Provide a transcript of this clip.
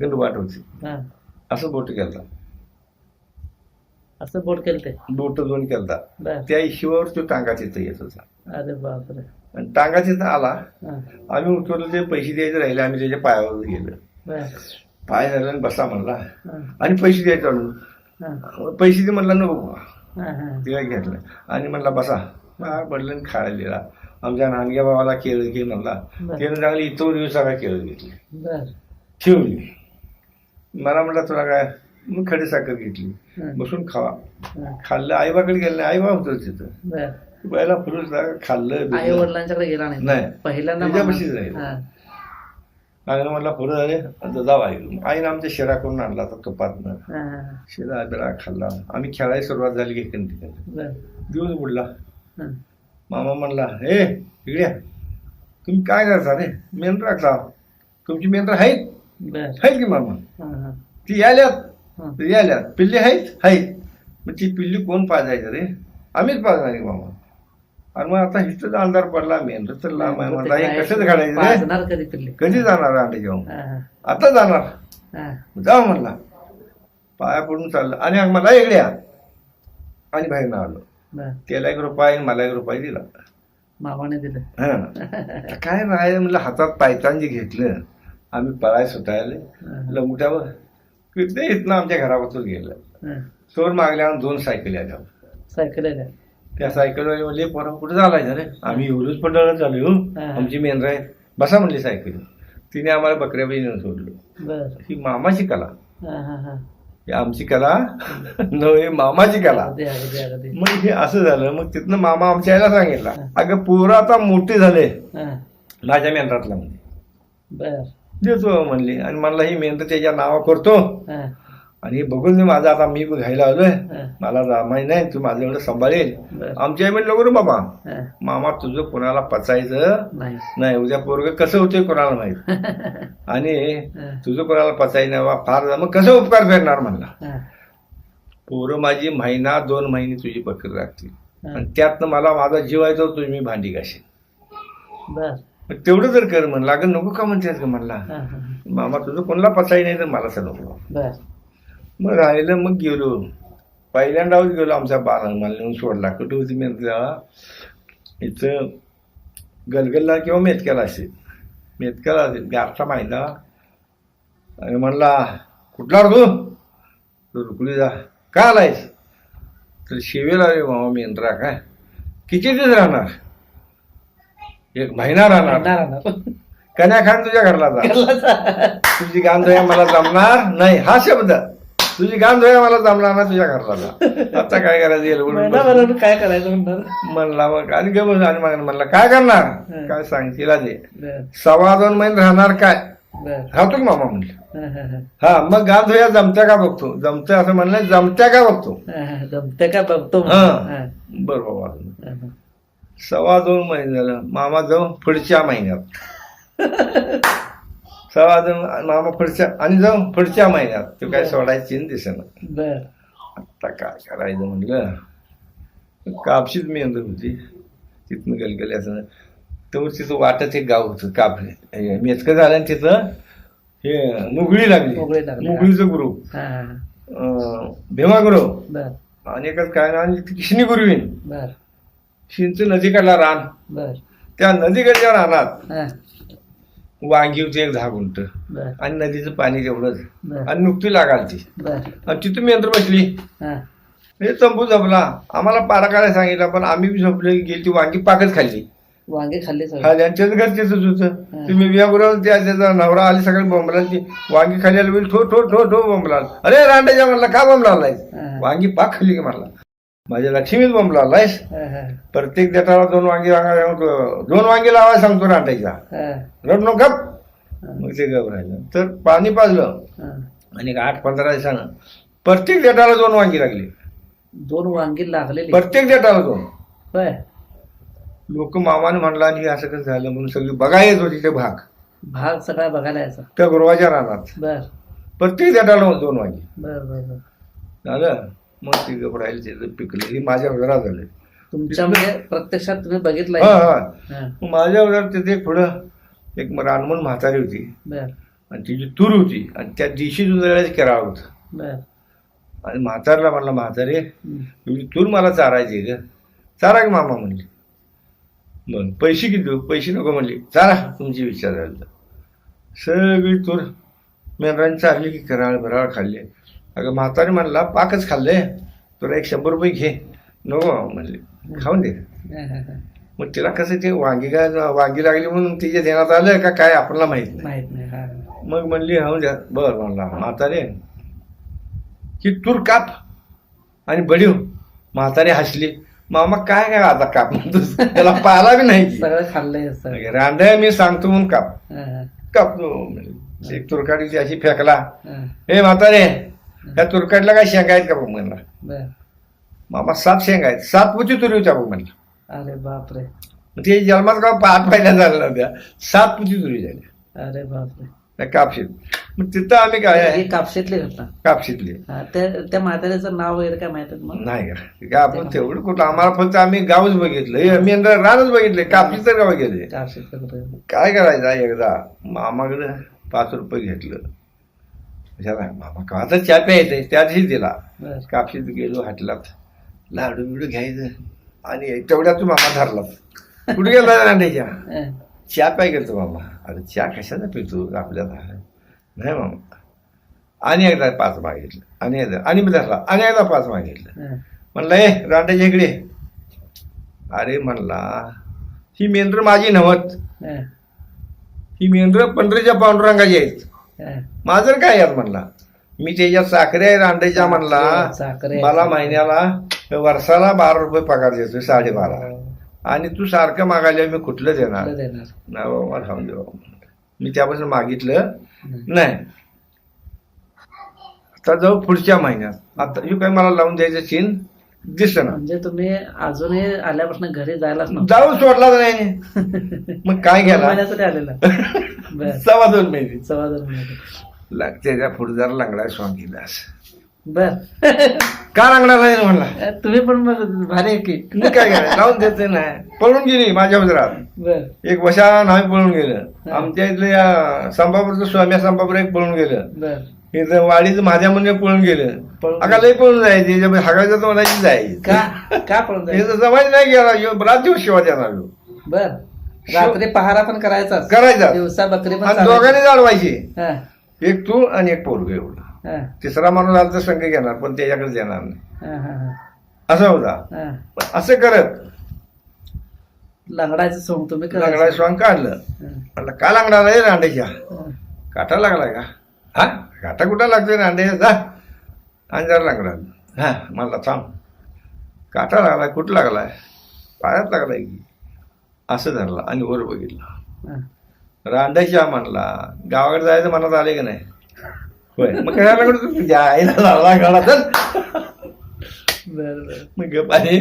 तिकडं वाट होती. हा. असं बोट केलता. असं बोट केलं ते बोट दोन केलता. त्या हिशोबावर तो टांगा तिथं येत होता. अरे बापरे. आणि टांगा तिथं आला. आम्ही उतरलो ते पैसे द्यायचे राहिले आम्ही त्याच्या पायावर गेलो. पाय झाला आणि बसा म्हणला. आणि पैसे द्यायचे हा. पैसे दे म्हणला नको. तिला घेतलं. आणि म्हणला बसा. पडलं आणि खायला दिला. आमच्या नानग्या भावाला केळं घे म्हणला. त्यानं चांगली इथं दिवस सगळा केळं घेतली. ठेवली. मला म्हटलं तुला काय? मग खडी साखर घेतली. बसून खावा. खाल्लं. आईबाकडे गेलं नाही. आईबा होतं. तिथं बायला फुलूच खाल्लं आई. वडिलांच्याकडे गेला नाही. पहिल्यांदा मामा- राहिला. आणि म्हणला फुलं झाले आता जाऊ आई आईनं आमच्या शिरा करून आणला हा, हा. शिरा बिरा खाल्ला. आम्ही खेळायला सुरुवात झाली की बर. दिवस बुडला. मामा म्हणला हे इकडे या. तुम्ही काय करता रे? मेंढर राखता तुमची मेंढर आहेत? बर. आहेत की मामा. ती याल्यात. ती याल्यात पिल्ली आहेत आहेत मग ती पिल्ली कोण पाजायचं रे? आम्हीच पाजणार आहे मामा. आणि मग आता हिथं अंधार पडला मेंढर तर लांब आहे. म्हणला हे रे? पाजणार कधी पिल्ले? कधी जाणार अंडे घेऊन. आता जाणार. जाऊ म्हणला. पाया पडून चाललं. आणि मला इकडे या आणि बाहेर आलो त्याला एक रुपया आणि मला एक रुपया दिला. मामाने दिलं. हा. काय राहायला म्हणलं हातात पायतान जे घेतलं. आम्ही पळाय सुटायला. लंगुट्यावर ते इथनं आमच्या घरापासून गेलं. चोर मागल्यावर दोन सायकली आल्या. सायकल? त्या सायकलवाले म्हणले पोरा कुठे चालायचं रे? आम्ही एवढंच पडलं चालू. आमची मेंढर आहे बसा म्हणली सायकली. तिने आम्हाला बकऱ्या बहिणीनं सोडलं. ही मामाची कला. आमची कला. नव्हे मामाची कला. मग हे असं झालं. मग तिथनं मामा आमच्या यायला सांगितला. अगं पोरं आता मोठे झाले. माझ्या मेंढरातला म्हणजे बर. देतो म्हणली. आणि मला ही मेंढर त्याच्या नावा करतो. हा. आणि बघून मी माझा आता मी घ्यायला आलोय. मला जमाय नाही तू माझं एवढं सांभाळेल आमच्या आई म्हणलं रे बाबा. मामा तुझं कोणाला पचायचं? नाही. नाही उद्या पोरग कसं होते कोणाला माहीत? आणि. तुझं कोणाला पचायचं नाही बा, फार. मग कसं उपकार फेडणार म्हणला. पोरं माझी महिना दोन महिने तुझी पकड राखतील. आणि त्यातनं मला माझा जीव आहे तर तुझी मी भांडी घाशील तेवढं जर कर म्हणलं अगं नको का म्हणतेस का म्हणला. मामा तुझं कोणाला पचाई नाही तर मला नको बर. मग राहिलं मग गेलो. पहिल्यांदाच गेलो आमच्या बाला मला नेऊन सोडला. कुठे होती मी इथं गलगलला किंवा मेतक्याला असेल. मेतक्याला असेल गारचा माहिती आणि म्हणला कुठला रे तू? तो रुकली जा. का आलायस? तर शिवेला रे मामा मेंद्रा काय? किती दिवस राहणार? एक महिना राहणार. कन्या खान तुझ्या घरला जा. तुझी गान धुया मला जमणार नाही. हा शब्द. तुझी गान धुया मला जमणार ना तुझ्या घरला जा. आता काय करायचं? काय करायचं म्हणणार? म्हणला मग आणि गे म्हणला काय करणार. काय सांग तिला दे बर. सव्वा दोन महिने राहणार काय? राहतो का मामा म्हणलं. हा, मग गान धुया जमत्या का बघतो? जमत्या असं म्हणलं जमत्या का बघतो? हा, हा. जमते का बघतो हा हा. सव्वा दोन महिने झालं. मामा जाऊ पुढच्या महिन्यात. सव्वा दोन मामा पुढच्या आणि जाऊ पुढच्या महिन्यात. तो काय सोडायची दिसेना. बर. आता काय करायचं म्हणलं? कापशीच मेंदू होती. तिथनं गलगल्याचं तेव्हा तिथं वाटत एक गाव होतं कापले. मेचकं झालं आणि तिथं. हे मुगळी लागली. मुगळी लागली. मुगळीचं गुरु. हा, हा, हा. भीमा गुरु बर. आणि एकच काय ना किशनी गुरुवीन बर. शिंच नदीकडला रान. बर. त्या नदीकडच्या रानात हा. वांगी होती एक दहा गुंट बर. आणि नदीचं पाणी तेवढंच बर. आणि नुकती लागाल ती बर. आणि तिथून मेंद्र बसली. हा. हे तंबू जपला. आम्हाला पारा काढायला सांगितलं पण आम्ही बी झोपले गेली ती वांगी पाकच खाल्ली. वांगे खाल्ले सगळे. खाली आणि त्याचं घर तिथंच होतं. तुम्ही वियाबरोबर त्या त्याचा नवरा आली सगळी बोंबला ती वांगी खाली आली ठो ठो ठो ठो बोंबला अरे रांडाच्या म्हणला का बोंबला हा. वांगी पाक खाल्ली की म्हणला माझ्या लक्ष्मीच बोंबला हा, प्रत्येक देटाला दोन वांगी दोन वांगी लावायला सांगतो हा, रड नो गप. मग ते गप राहिलं. तर पाणी पाजलं. आणि आठ पंधरा दिवसानं प्रत्येक देटाला दोन वांगी लागली. दोन वांगी लागलेली. प्रत्येक देटाला दोन. लोक मामाने म्हणला आणि असं कसं झालं? म्हणून सगळी बघा येत होती ते भाग. भाग सगळा बघायला यायचा. त्या गुरुवाच्या रानात. बर. प्रत्येक देटाला दोन वांगी. बर बर बर. झालं? मग ती गप राहिली तिथं पिकली. ही माझ्या घरात झाले तुमच्या म्हणजे प्रत्यक्षात तुम्ही बघितलंय हा हा. हा, माझ्या घरात तिथे एक पुढं एक रानमून म्हातारी होती. बर. आणि तिची तूर होती. आणि त्या दिवशी जुंजळ्याचं केराळ होतं. बर. आणि म्हातारला म्हणला म्हातारे हम्म. तुझी तूर मला चारायची ग चारा की मामा? म्हणले. मग पैसे किती देऊ? पैसे नको म्हणले. चारा तुमची विचार झाली तर. सगळी तूर मेंढरांनी चालली की कराळ बराळ खाल्ले. अगं म्हातारी म्हणला पाकच खाल्ले. तुला एक शंभर रुपये घे. नको म्हणले. खाऊन दे. मग तिला कसं ते वांगी काय वांगी लागली म्हणून तिच्या ध्यानात आलं का काय आपल्याला माहीत नाही. मग म्हणली हा द्या बर म्हणला म्हातारे ही तूर काप आणि बडीव. म्हातारे हसली. मामा काय काय आता काप म्हणतोस? त्याला पाहिला बी नाही. की. सगळं खाल्लंय रांड्या मी सांगतो म्हणून काप. म्हणजे. एक तुरकाडीची अशी फेकला. हा. हे म्हातारे या तुरकाडला काय शेंगा आहेत का बघ म्हणला? बर. मामा सात शेंगा आहेत. सात पुची तुरी होत्या बघ म्हणला. अरे बापरे. मग ते जन्मात का पाच पहिल्या झालं नव्हत्या सात पुची तुरी झाल्या अरे बापरे. त्या कापशीत. मग तिथं आम्ही काय ही कापशीतली घटना कापशीतली. हा, त्या त्या म्हाताऱ्याचं नाव वगैरे काय माहीत आहे मग? नाही का? ते काय आपण तेवढं कुठं आम्हाला फक्त आम्ही गावच बघितलं. हे आम्ही यंदा रानच बघितले. कापशी तर गाव गेले कापशीतलं कुठं? काय करायचं एकदा? मामाकडं पाच रुपये घेतलं. मामा का? आता चहा प्यायचंय त्या दिवशी दिला. कापशीत गेलो हाटलात. लाडू बिडू घ्यायचं. आणि तेवढ्यात तू मामा धरला कुठे गेला रांड्याच्या हा, चहा प्याय गेलतो मामा. अरे चहा कशाचा पितो? आपल्याला नाही मामा. आणि एकदा पाच मागितलं आणि एकदा आणि मी धरला. आणि एकदा पाच मागितलं. म्हणलं ए रांड्याच्या इकडे अरे म्हणला ही मेंढर माझी नव्हत. हा, मेंढर पंढरीच्या पांडुरंगाची आहेत. माझं काय यार म्हणला? मी त्याच्या साखरे आहे रांड्याच्या म्हणला साखरे आहे. मला महिन्याला वर्षाला बारा रुपये पगार देतोय साडेबारा. आणि तू सारखं मागायला मी कुठलं देणार? नाही बाबा दे मी त्यापासून मागितलं हं. नाही. आता जाऊ पुढच्या महिन्यात. आता हे काय मला लावून द्यायचं चीन दिसत ना. म्हणजे तुम्ही अजूनही आल्यापासून घरी जायलाच नव्हतं. जाऊ सोडला नाही. मग काय महिन्यासाठी आलेला. बर. सव्वा दोन महिने सव्वा दोन महिन्यासाठी लागते त्या फुटदार लागला स्वामीलास बर. का लागणार नाही म्हणला? तुम्ही पण मग भारी आहे की. मी काय करायचं? लावून देते नाही पळून गेली माझ्या उजरात. बर. एक वशा नाही पळून गेलं. आमच्या इथल्या संभापूरचं स्वाम्या संभापूर एक पळून गेलं. बर. इथं वाडीचं माझ्या म्हणजे पळून गेलं. पळून अका लय पळून जायची. हागायचं तर म्हणायची जायची. का? का पळून हे जायचं? तर जमायच नाही गेला. ह्यो रात दिवस शिवा देणार ह्यो. बर. रात्री पहारा पण करायचा करायचा. दिवसा बकरी पण आणि चालायची. दोघांनी जाळवायची. हा, एक तू आणि एक पोरग एवढं. हा, तिसरा माणूस आला तर संघ घेणार पण त्याच्याकडे देणार नाही. हा, हा, हा, असा होता. हा. पण असं करत. लंगडायचं सोंग तुम्ही करायचं. लंगडा स्वांग काढलं. हा, म्हणलं का लागणार आहे रांड्याच्या हा. काटा लागलाय का? हा? काटा कुठं लागतोय रांड्याच्या जा. आणि जरा लागला हा म्हणला थांब. काटा लागलाय कुठं लागलाय? पायात लागलाय की. असं धरलं आणि वर बघितलं. रांड्याच्या म्हणला गावाकडे जायचं मनात आले की नाही? होय. मग कशाला आईला लागला गळा तर मग गप आणि